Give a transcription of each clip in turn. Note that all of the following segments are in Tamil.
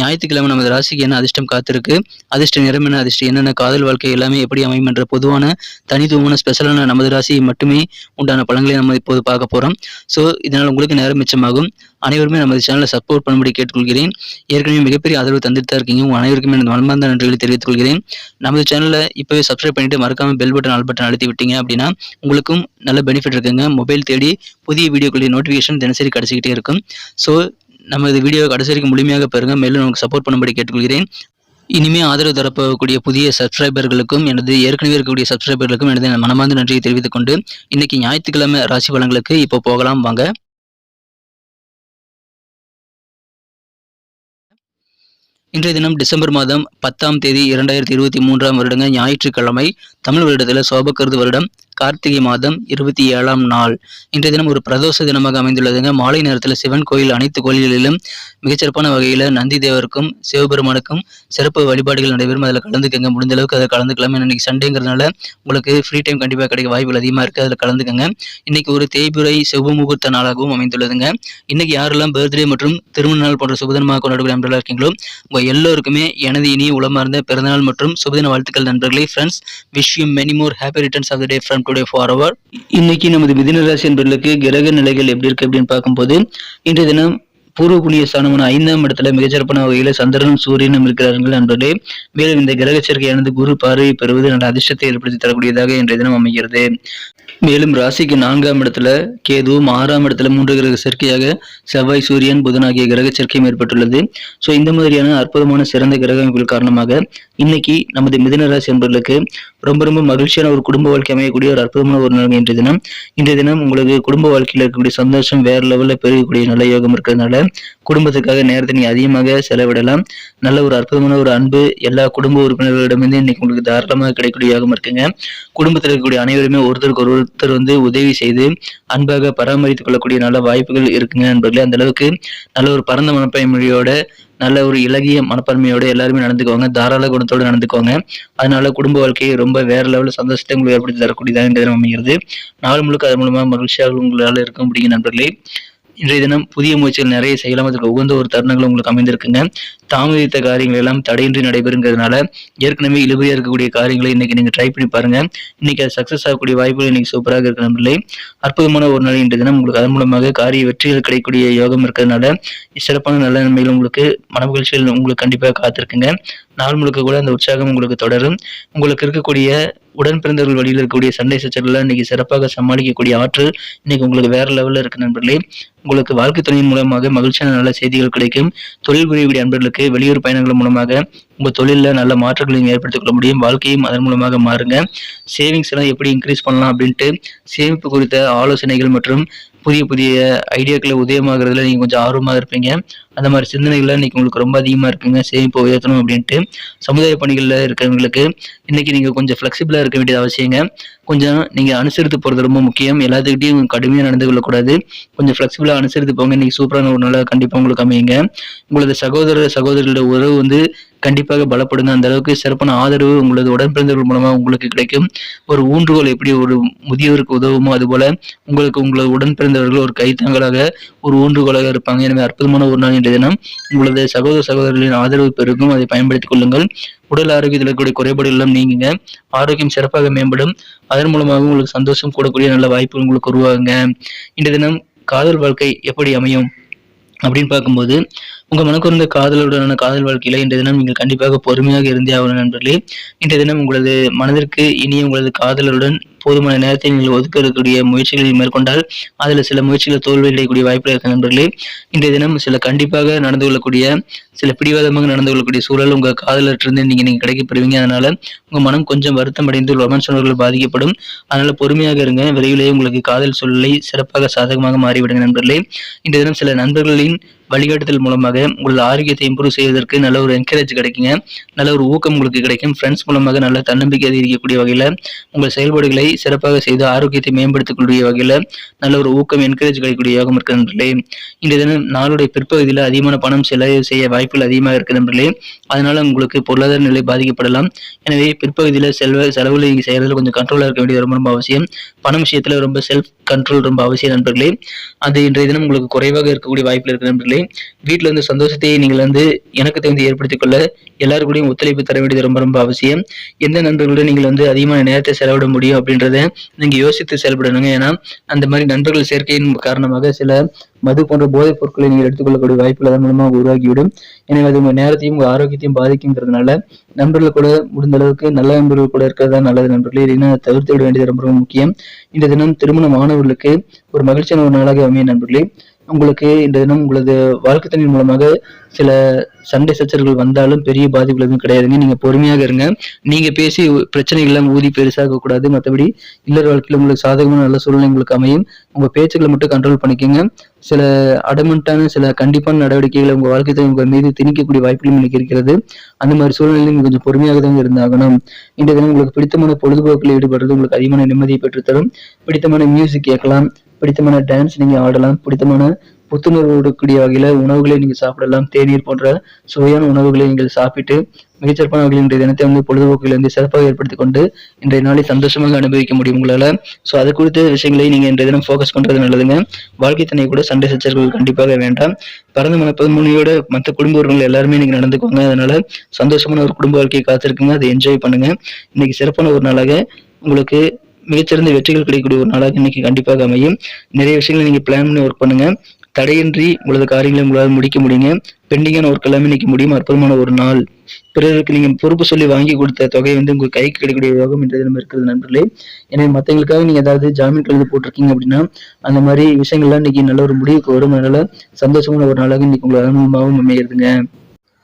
ஞாயிற்றுக்கிழமை நமது ராசிக்கு என்ன அதிர்ஷ்டம் காத்திருக்கு? அதிர்ஷ்ட நிறம் என்ன? அதிர்ஷ்டம் என்னென்ன காதல் வாழ்க்கை எல்லாமே எப்படி அமையும் என்ற பொதுவான தனித்துவமான ஸ்பெஷலான நமது ராசி மட்டுமே உண்டான பலன்களை நம்ம இப்போது பார்க்க போகிறோம் ஸோ இதனால் உங்களுக்கு நேரம் மிச்சமாகும். அனைவருமே நமது சேனலை சப்போர்ட் பண்ணும்படி கேட்டுக்கொள்கிறேன். ஏற்கனவே மிகப்பெரிய ஆதரவு தந்துட்டு தான் இருக்கீங்க. உங்கள் அனைவருக்குமே எனது மனமார்ந்த நன்றிகளை தெரிவித்துக் கொள்கிறேன் நமது சேனலை இப்போவே சப்ஸ்கிரைப் பண்ணிட்டு மறக்காம பெல் பட்டன் ஆல் பட்டன் அழுத்தி விட்டீங்க அப்படின்னா உங்களுக்கும் நல்ல பெனிஃபிட் இருக்குங்க. மொபைல் தேடி புதிய வீடியோக்களுடைய நோட்டிஃபிகேஷன் தினசரி கிடச்சிக்கிட்டே இருக்கும். ஸோ நமது வீடியோ கடைசி வரைக்கும் முழுமையாக பெறுங்க மேலும் நமக்கு சப்போர்ட் பண்ணும்படி கேட்டுக்கொள்கிறேன். இனிமே ஆதரவு தரப்போகக்கூடிய புதிய சப்ஸ்கிரைபர்களுக்கும் எனது ஏற்கனவே இருக்கக்கூடிய சப்ஸ்கிரைபர்களுக்கும் எனது மனமார்ந்த நன்றியை தெரிவித்துக் கொண்டு இன்னைக்கு ஞாயிற்றுக்கிழமை ராசி பலன்களுக்கு இப்போ போகலாம். வாங்க. இன்றைய தினம் டிசம்பர் மாதம் பத்தாம் தேதி இரண்டாயிரத்தி இருபத்தி மூன்றாம் வருடங்க ஞாயிற்றுக்கிழமை. தமிழ் வருடத்தில் சோபக்கருது வருடம். கார்த்திகை மாதம் இருபத்தி ஏழாம் நாள். இன்றைய தினம் ஒரு பிரதோஷ தினமாக அமைந்துள்ளதுங்க. மாலை நேரத்தில் சிவன் கோயில் அனைத்து கோயில்களிலும் மிகச்சிறப்பான வகையில் நந்தி தேவருக்கும் சிவபெருமானுக்கும் சிறப்பு வழிபாடுகள் நடைபெறும். அதில் கலந்துக்கங்க. முடிந்த அளவுக்கு அதை கலந்துக்கலாம். இன்னைக்கு சண்டேங்கிறதுனால உங்களுக்கு ஃப்ரீ டைம் கண்டிப்பாக கிடைக்க வாய்ப்புகள் அதிகமாக இருக்குது அதில் கலந்துக்கங்க. இன்னைக்கு ஒரு தேய்புரை சிவமுகூர்த்த நாளாகவும் அமைந்துள்ளதுங்க. இன்னைக்கு யாரெல்லாம் பர்த்டே மற்றும் திருமண நாள் போன்ற சுபதினமாக கொண்டாடக்கூடிய நண்பர்களாக இருக்கீங்களோ உங்கள் எல்லோருக்குமே எனது இனிய உளமார்ந்த பிறந்தநாள் மற்றும் சுபதின வாழ்த்துக்கள் நண்பர்களே. Friends wish you many more happy returns of the day from today for our இன்னைக்கு நமது மிதினராசி என்பர்களுக்கு கிரக நிலைகள் எப்படி இருக்கு அப்படின்னு பார்க்கும்போது இன்றைய தினம் பூர்வ புண்ணிய ஸ்தானமான ஐந்தாம் இடத்துல மிகச்சிறப்பான வகையில சந்திரனும் சூரியனும் இருக்கிறார்கள் என்பதே மேலும் இந்த கிரக சேர்க்கையானது குரு பார்வையை பெறுவது நல்ல அதிர்ஷ்டத்தை ஏற்படுத்தி தரக்கூடியதாக இன்றைய தினம் அமைகிறது. மேலும் ராசிக்கு நான்காம் இடத்துல கேதுவும் ஆறாம் இடத்துல மூன்று கிரக சேர்க்கையாக செவ்வாய் சூரியன் புதன் ஆகிய கிரக சேர்க்கையும் ஏற்பட்டுள்ளது. ஸோ இந்த மாதிரியான அற்புதமான சிறந்த கிரக அமைப்புகள் காரணமாக இன்னைக்கு நமது மிதனராசி என்பவர்களுக்கு ரொம்ப ரொம்ப மகிழ்ச்சியான ஒரு குடும்ப வாழ்க்கை அமையக்கூடிய ஒரு அற்புதமான ஒரு நாள் இன்றைய தினம். இன்றைய தினம் உங்களுக்கு குடும்ப வாழ்க்கையில் இருக்கக்கூடிய சந்தோஷம் வேற லெவலில் பெருகக்கூடிய நல்ல யோகம் இருக்கிறதுனால குடும்பத்துக்காக நேரத்தை நீ அதிகமாக செலவிடலாம். நல்ல ஒரு அற்புதமான ஒரு அன்பு எல்லா குடும்ப உறுப்பினர்களிடமிருந்து இன்னைக்கு உங்களுக்கு தாராளமாக கிடைக்கக்கூடிய யோகம் இருக்குங்க. குடும்பத்தில் இருக்கக்கூடிய அனைவருமே ஒருத்தருக்கு ஒருத்தர் வந்து உதவி செய்து அன்பாக பராமரித்துக் கொள்ளக்கூடிய நல்ல வாய்ப்புகள் இருக்குங்க நண்பர்களே. அந்த அளவுக்கு நல்ல ஒரு பரந்த மனப்பயமொழியோட நல்ல ஒரு இலகிய மனப்பான்மையோட எல்லாருமே நடந்துக்குவாங்க. தாராள குணத்தோடு நடந்துக்குவாங்க. அதனால குடும்ப வாழ்க்கையை ரொம்ப வேற லெவலில் சந்தோஷத்தை உங்களுக்கு ஏற்படுத்தி தரக்கூடியதாக அமைகிறது. நாள் முழுக்க அதன் மூலமாக மகிழ்ச்சியாக உங்களால் இருக்க முடியும் நண்பர்களே. இன்றைய தினம் புதிய முயற்சிகள் நிறைய செய்யலாம். அதற்கு உகந்த ஒரு தருணங்கள் உங்களுக்கு அமைந்திருக்குங்க. தாமதித்த காரியங்கள் எல்லாம் தடையின்றி நடைபெறுங்கிறதுனால ஏற்கனவே இழுபறியா இருக்கக்கூடிய காரியங்களை இன்னைக்கு நீங்க ட்ரை பண்ணி பாருங்க. இன்னைக்கு அது சக்சஸ் ஆகக்கூடிய வாய்ப்புகள் இன்னைக்கு சூப்பராக இருக்கு நண்பர்களே. அற்புதமான ஒரு நாள் இன்றைய தினம் உங்களுக்கு அதன் மூலமாக காரிய வெற்றிகள் கிடைக்கக்கூடிய யோகம் இருக்கிறதுனால சிறப்பான நல்ல நன்மைகள் உங்களுக்கு மனமகிழ்ச்சிகள் உங்களுக்கு கண்டிப்பாக காத்திருக்குங்க. நாள் முழுக்க கூட அந்த உற்சாகம் உங்களுக்கு தொடரும். உங்களுக்கு இருக்கக்கூடிய உடன் பிறந்தவர்கள் வழியில் இருக்கக்கூடிய சண்டை சச்சரவுல இன்னைக்கு சிறப்பாக சமாளிக்கக்கூடிய ஆற்றல் இன்னைக்கு உங்களுக்கு வேற லெவல்ல இருக்கு நண்பர்களே. உங்களுக்கு வாழ்க்கை துணையின் மூலமாக மகிழ்ச்சியான நல்ல செய்திகள் கிடைக்கும். தொழில் புரியக்கூடிய அன்பர்களுக்கு வெளியூர் பயணங்கள் மூலமாக உங்க தொழிலில் நல்ல மாற்றங்களையும் ஏற்படுத்திக் கொள்ள முடியும். வாழ்க்கையும் அதன் மூலமாக மாறுங்க. சேவிங்ஸ் எல்லாம் எப்படி இன்க்ரீஸ் பண்ணலாம் அப்படின்ட்டு சேமிப்பு குறித்த ஆலோசனைகள் மற்றும் புதிய புதிய ஐடியாக்களை உதயமாகிறதுல நீங்கள் கொஞ்சம் ஆர்வமாக இருப்பீங்க. அந்த மாதிரி சிந்தனைகள்லாம் இன்னைக்கு உங்களுக்கு ரொம்ப அதிகமாக இருக்குங்க. சேமிப்பு உயர்த்தணும் அப்படின்ட்டு. சமுதாய பணிகளில் இருக்கிறவங்களுக்கு இன்னைக்கு நீங்கள் கொஞ்சம் ஃப்ளெக்சிபிளாக இருக்க வேண்டியது அவசியங்க. கொஞ்சம் நீங்கள் அனுசரித்து போகிறது ரொம்ப முக்கியம். எல்லாத்துக்கிட்டையும் கடுமையாக நடந்து கொள்ளக்கூடாது. கொஞ்சம் ஃப்ளெக்சிபிளாக அனுசரித்து போங்க. இன்னைக்கு சூப்பரான ஒரு நாளாக கண்டிப்பாக உங்களுக்கு அமையுங்க. உங்களது சகோதர சகோதரிகளோட உறவு வந்து கண்டிப்பாக பலப்படுங்க. அந்த அளவுக்கு சிறப்பான ஆதரவு உங்களது உடன்பிறந்தவர்கள் மூலமாக உங்களுக்கு கிடைக்கும். ஒரு ஊன்றுகோல் எப்படி ஒரு முதியவருக்கு உதவுமோ அதுபோல உங்களுக்கு உங்களது உடன்பிறந்தவர்கள் ஒரு கைத்தாங்களாக ஒரு ஊன்றுகோலாக இருப்பாங்க. எனவே அற்புதமான ஒரு நாள் இன்றைய தினம். உங்களது சகோதர சகோதரர்களின் ஆதரவு பெருகும். அதை பயன்படுத்திக் கொள்ளுங்கள். உடல் ஆரோக்கியத்தில் இருக்கக்கூடிய குறைபாடுகள் எல்லாம் நீங்குங்க. ஆரோக்கியம் சிறப்பாக மேம்படும். அதன் மூலமாக உங்களுக்கு சந்தோஷம் கூடக்கூடிய நல்ல வாய்ப்பு உங்களுக்கு உருவாகுங்க. இன்றைய தினம் காதல் வாழ்க்கை எப்படி அமையும்? அப்படின்னு பார்க்கும்போது உங்கள் மனக்குறந்த காதலுடனான காதல் வாழ்க்கையில் இன்றைய தினம் நீங்கள் கண்டிப்பாக பொறுமையாக இருந்தே ஆகணும் நண்பர்களே. இன்றைய தினம் உங்களது மனதிற்கு இனிய உங்களது காதலருடன் போதுமான நேரத்தை நீங்கள் ஒதுக்க இருக்கக்கூடிய முயற்சிகளை மேற்கொண்டால் அதில் சில முயற்சிகள் தோல்வி அடையக்கூடிய வாய்ப்புகள் இருக்க நண்பர்களே. இந்த தினம் சில கண்டிப்பாக நடந்து கொள்ளக்கூடிய சில பிடிவாதமாக நடந்து கொள்ளக்கூடிய சூழல் உங்கள் காதலிருந்து நீங்க நீங்கள் கிடைக்கப்படுவீங்க. அதனால உங்கள் மனம் கொஞ்சம் வருத்தம் அடைந்து ரொமான்ஸ் உணர்வுகள் பாதிக்கப்படும். அதனால பொறுமையாக இருங்க. விரைவிலேயே உங்களுக்கு காதல் சூழலை சிறப்பாக சாதகமாக மாறிவிடுங்க நண்பர்களே. இந்த தினம் சில நண்பர்களின் வழிகாட்டுதல் மூலமாக உங்கள் ஆரோக்கியத்தை இம்ப்ரூவ் செய்வதற்கு நல்ல ஒரு என்கரேஜ் கிடைக்குங்க. நல்ல ஒரு ஊக்கம் உங்களுக்கு கிடைக்கும். ஃப்ரெண்ட்ஸ் மூலமாக நல்ல தன்னம்பிக்கை அதிகரிக்கக்கூடிய வகையில் உங்கள் செயல்பாடுகளை சிறப்பாக செய்து ஆரோக்கியத்தை மேம்படுத்தக்கூடிய வகையில் நல்ல ஒரு ஊக்கம் என்கரேஜ் கிடைக்கக்கூடிய யோகம் இருக்கு நண்பர்களே. இன்றைய தினம் நாளுடைய பிற்பகுதியில் அதிகமான பணம் செலவு செய்ய வாய்ப்புகள் அதிகமாக இருக்கு நண்பர்களே. அதனால உங்களுக்கு பொருளாதார நிலை பாதிக்கப்படலாம். எனவே பிற்பகுதியில் செல்வ செலவுகளை நீங்கள் கொஞ்சம் கண்ட்ரோலாக இருக்க வேண்டியது ரொம்ப ரொம்ப அவசியம். பணம் விஷயத்தில் ரொம்ப செல்ஃப் கண்ட்ரோல் ரொம்ப அவசியம் நண்பர்களே. அது இன்றைய தினம் உங்களுக்கு குறைவாக இருக்கக்கூடிய வாய்ப்பில் இருக்கு நண்பர்களே. வீட்டில் வந்து சந்தோஷத்தை நீங்கள் வந்து எனக்கு தெரிந்து ஏற்படுத்திக் கொள்ள எல்லாரும் கூடயும் ஒத்துழைப்பு தர வேண்டியது ரொம்ப ரொம்ப அவசியம். எந்த நண்பர்களுடன் நீங்கள் வந்து அதிகமான நேரத்தை செலவிட முடியும் அப்படின்றத நீங்க யோசித்து செயல்படணுங்க. ஏன்னா அந்த மாதிரி நண்பர்கள் சேர்க்கையின் காரணமாக சில மது போன்ற போதைப் பொருட்களை நீங்கள் எடுத்துக்கொள்ளக்கூடிய வாய்ப்புகள் அதன் மூலமாக உருவாகிவிடும். எனவே அது உங்கள் நேரத்தையும் உங்கள் ஆரோக்கியத்தையும் பாதிக்குங்கிறதுனால நண்பர்கள் கூட முடிந்த அளவுக்கு நல்ல நண்பர்கள் கூட இருக்கிறதா நல்லது நண்பர்களே இல்லைன்னா தவிர்த்து விட வேண்டியது ரொம்ப ரொம்ப முக்கியம். இந்த தினம் திருமண மாணவர்களுக்கு ஒரு மகிழ்ச்சியான ஒரு நாளாக அமைய நண்பர்களே. உங்களுக்கு இந்த தினம் உங்களது வாழ்க்கை தண்ணீர் மூலமாக சில சண்டை சச்சரவுகள் வந்தாலும் பெரிய பாதிப்புகள் எதுவும் கிடையாதுங்க. நீங்க பொறுமையாக இருங்க. நீங்க பேசி பிரச்சனைகள்லாம் ஊதி பெருசாக கூடாது மற்றபடி இல்லற வாழ்க்கையில் உங்களுக்கு சாதகமான நல்ல சூழ்நிலை உங்களுக்கு அமையும். உங்க பேச்சுக்களை மட்டும் கண்ட்ரோல் பண்ணிக்கோங்க. சில அடமெண்ட்டான சில கண்டிப்பான நடவடிக்கைகளை உங்க வாழ்க்கை உங்க மீது திணிக்கக்கூடிய வாய்ப்புகளும் இன்னைக்கு இருக்கிறது. அந்த மாதிரி சூழ்நிலையில் கொஞ்சம் பொறுமையாக தான் இருந்தாகணும். இந்த தினம் உங்களுக்கு பிடித்தமான பொழுதுபோக்கில் ஈடுபடுறது உங்களுக்கு அதிகமான நிம்மதியை பெற்றுத்தரும். பிடித்தமான மியூசிக் கேட்கலாம். பிடித்தமான டான்ஸ் நீங்க ஆடலாம். பிடித்தமான புத்துணர்வு கொடுக்கக்கூடிய வகையில உணவுகளை நீங்க சாப்பிடலாம். தேநீர் போன்ற சுவையான உணவுகளை நீங்கள் சாப்பிட்டு மிகச்சிறப்பான வகையில் இன்றைய தினத்தை வந்து பொழுதுபோக்குகளை வந்து சிறப்பாக ஏற்படுத்திக் கொண்டு இன்றைய நாளை சந்தோஷமாக அனுபவிக்க முடியும் உங்களால. ஸோ அது குறித்த விஷயங்களை நீங்க இன்றைய தினம் ஃபோக்கஸ் பண்றது நல்லதுங்க. வாழ்க்கை தன்னை கூட சண்டை சச்சரவுகள் கண்டிப்பாக வேண்டாம். பரந்த மன மற்ற குடும்ப உறவுகள் எல்லாருமே நீங்க நடந்துக்கோங்க. அதனால சந்தோஷமான ஒரு குடும்ப வாழ்க்கையை காத்திருக்குங்க. அதை என்ஜாய் பண்ணுங்க. இன்னைக்கு சிறப்பான ஒரு நாளாக உங்களுக்கு மிகச்சிறந்த வெற்றிகள் கிடைக்கக்கூடிய ஒரு நாளாக இன்னைக்கு கண்டிப்பாக அமையும். நிறைய விஷயங்களை நீங்கள் பிளான் பண்ணி ஒர்க் பண்ணுங்க. தடையின்றி உங்களது காரியங்களை உங்களால் முடிக்க முடியுங்க. பெண்டிங்கான ஒர்க் எல்லாமே இன்னைக்கு முடியும்? அற்புதமான ஒரு நாள். பிறருக்கு நீங்கள் பொறுப்பு சொல்லி வாங்கி கொடுத்த தொகை வந்து உங்கள் கைக்கு கிடைக்கக்கூடிய யோகம் என்ற நம்ம இருக்கிறது நண்பர்களே. எனவே மற்றவங்களுக்காக நீங்கள் ஏதாவது ஜாமீன் கழுது போட்டிருக்கீங்க அப்படின்னா அந்த மாதிரி விஷயங்கள்லாம் இன்னைக்கு நல்ல ஒரு முடிவுக்கு வரும். அதனால சந்தோஷமான ஒரு நாளாக இன்னைக்கு உங்களை அனுபவமாகவும் அமையிறதுங்க.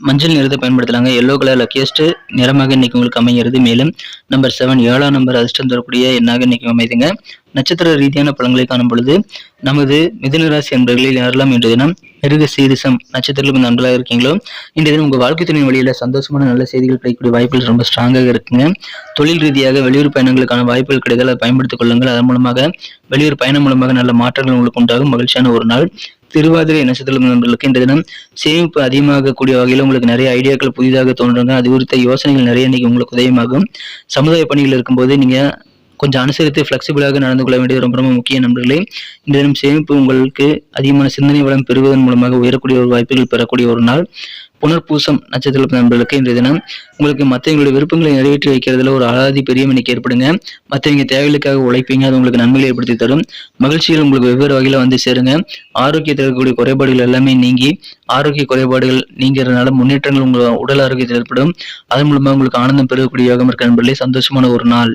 மஞ்சள் நிறத்தை பயன்படுத்தலாங்க. எல்லோ கலர் லக்கியஸ்ட் நிறமாக இன்னைக்கு உங்களுக்கு அமைகிறது. மேலும் நம்பர் செவன் ஏழாம் நம்பர் அதிர்ஷ்டம் தரக்கூடிய எண்ணாக இன்னைக்கு அமைதுங்க. நட்சத்திர ரீதியான பலன்களை காணும் பொழுது நமது மிதுனராசி அன்பர்களில் யாரெல்லாம் இன்றைய தினம் மிருக சீரிசம் நட்சத்திரங்களுக்கு நன்றாக இருக்கீங்களோ? இன்றைய தினம் உங்கள் வாழ்க்கை துணை வழியில் சந்தோஷமான நல்ல செய்திகள் கிடைக்கக்கூடிய வாய்ப்புகள் ரொம்ப ஸ்ட்ராங்காக இருக்குங்க. தொழில் ரீதியாக வெளியூர் பயணங்களுக்கான வாய்ப்புகள் கிடைத்தால் அதை பயன்படுத்திக் கொள்ளுங்கள். அதன் மூலமாக வெளியூர் பயணம் மூலமாக நல்ல மாற்றங்கள் உங்களுக்கு உண்டாகும். மகிழ்ச்சியான ஒரு நாள். திருவாதிரை நட்சத்திரம் நண்பர்களுக்கு இந்த தினம் சேமிப்பு அதிகமாகக்கூடிய வகையில் உங்களுக்கு நிறைய ஐடியாக்கள் புதிதாக தோன்றுங்க. அது குறித்த யோசனைகள் நிறைய இன்னைக்கு உங்களுக்கு உதயமாகும். சமுதாய பணிகள் இருக்கும்போது நீங்க கொஞ்சம் அனுசரித்து ஃப்ளெக்சிபிளாக நடந்து கொள்ள வேண்டியது ரொம்ப ரொம்ப முக்கிய நண்பர்களே. இந்த தினம் சேமிப்பு உங்களுக்கு அதிகமான சிந்தனை வளம் பெறுவதன் மூலமாக உயரக்கூடிய ஒரு வாய்ப்புகள் பெறக்கூடிய ஒரு நாள். புனர்பூசம் நட்சத்திர நண்பர்களுக்கு இன்றைய தினம் உங்களுக்கு மற்றவங்களுடைய விருப்பங்களை நிறைவேற்றி வைக்கிறதுல ஒரு அலாதி பெரிய மணிக்கு ஏற்படுங்க. மற்றவங்க தேவைகளுக்காக உழைப்பீங்க அது உங்களுக்கு நன்மைகளை ஏற்படுத்தி தரும். மகிழ்ச்சிகள் உங்களுக்கு வெவ்வேறு வகையில் வந்து சேருங்க. ஆரோக்கியத்தில் இருக்கக்கூடிய குறைபாடுகள் எல்லாமே நீங்கி ஆரோக்கிய குறைபாடுகள் நீங்கிறதுனால முன்னேற்றங்கள் உங்கள் உடல் ஆரோக்கியத்தில் ஏற்படும். அதன் மூலமாக உங்களுக்கு ஆனந்தம் பெறக்கூடிய யோகம் இருக்க நண்பர்களே. சந்தோஷமான ஒரு நாள்.